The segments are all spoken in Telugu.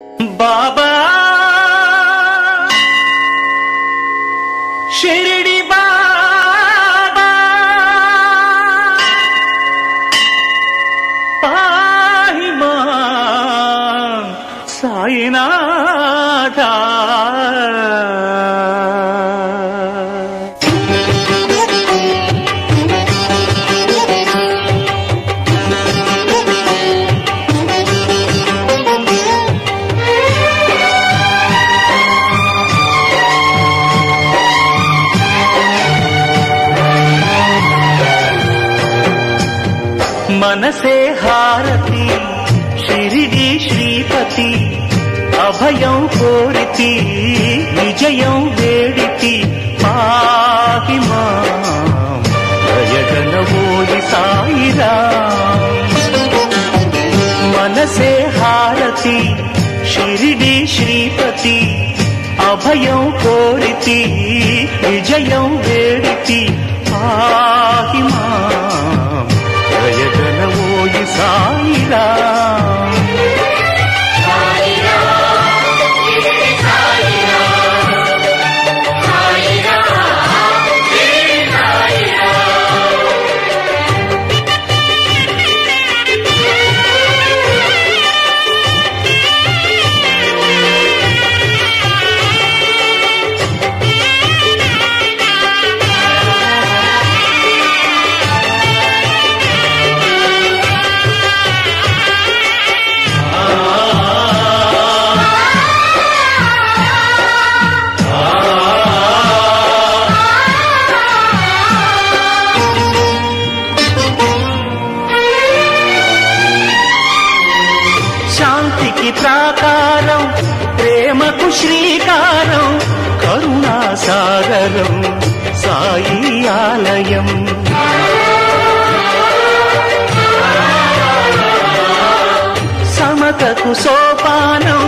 বাবা শিরডি বাবা পাহিমা সাইনাথা मनसे हारती, शिरिडि श्रीपति, अभय को विजय वेडिति, पाहि साईरा मनसे हारती, शिरिडि श्रीपति, अभय को विजय वेड़ती पा సాకారం ప్రేమకు శ్రీకారం కరుణాసాగరం సాయి ఆలయం. సమతకు సోపానం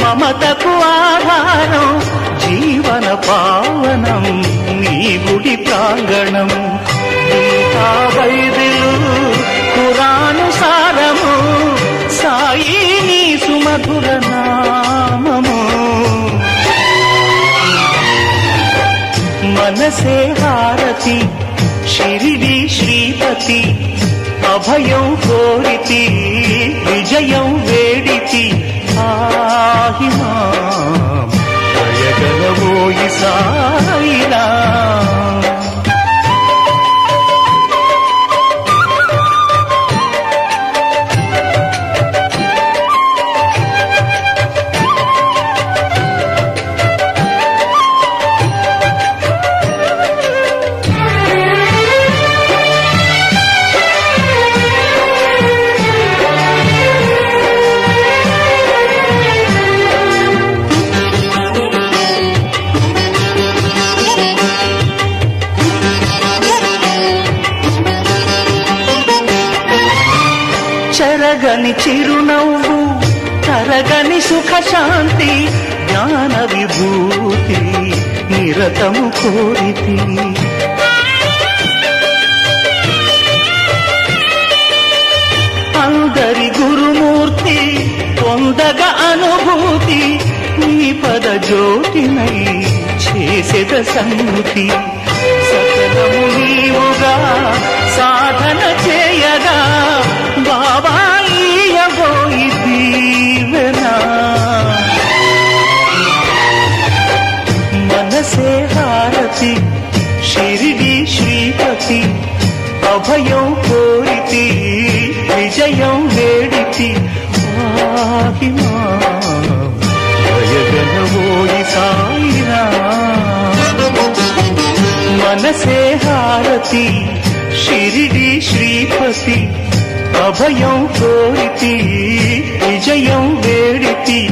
మమతకు ఆధారం జీవన పావనం నీ గుడి ప్రాంగణం. మధుర నామము మనసే హారతి షిరిడి శ్రీపతి అభయం కోరితి విజయం వేడితి. ఆహి మాం. చెరగని చిరునవ్వు తరగని సుఖ శాంతి జ్ఞాన విభూతి నిరతము కోరితి. అందరి గురుమూర్తి పొందగ అనుభూతి నీ పద జ్యోతినై చేసేద సంగతి సకలము నీవుగా मनसे हारति शिरडि श्रीपति अभयं कोरिति विजयं वेडिति सायिरा मनसे हारति शिरडि श्रीपति अभयं कोरिति विजयं वेडिति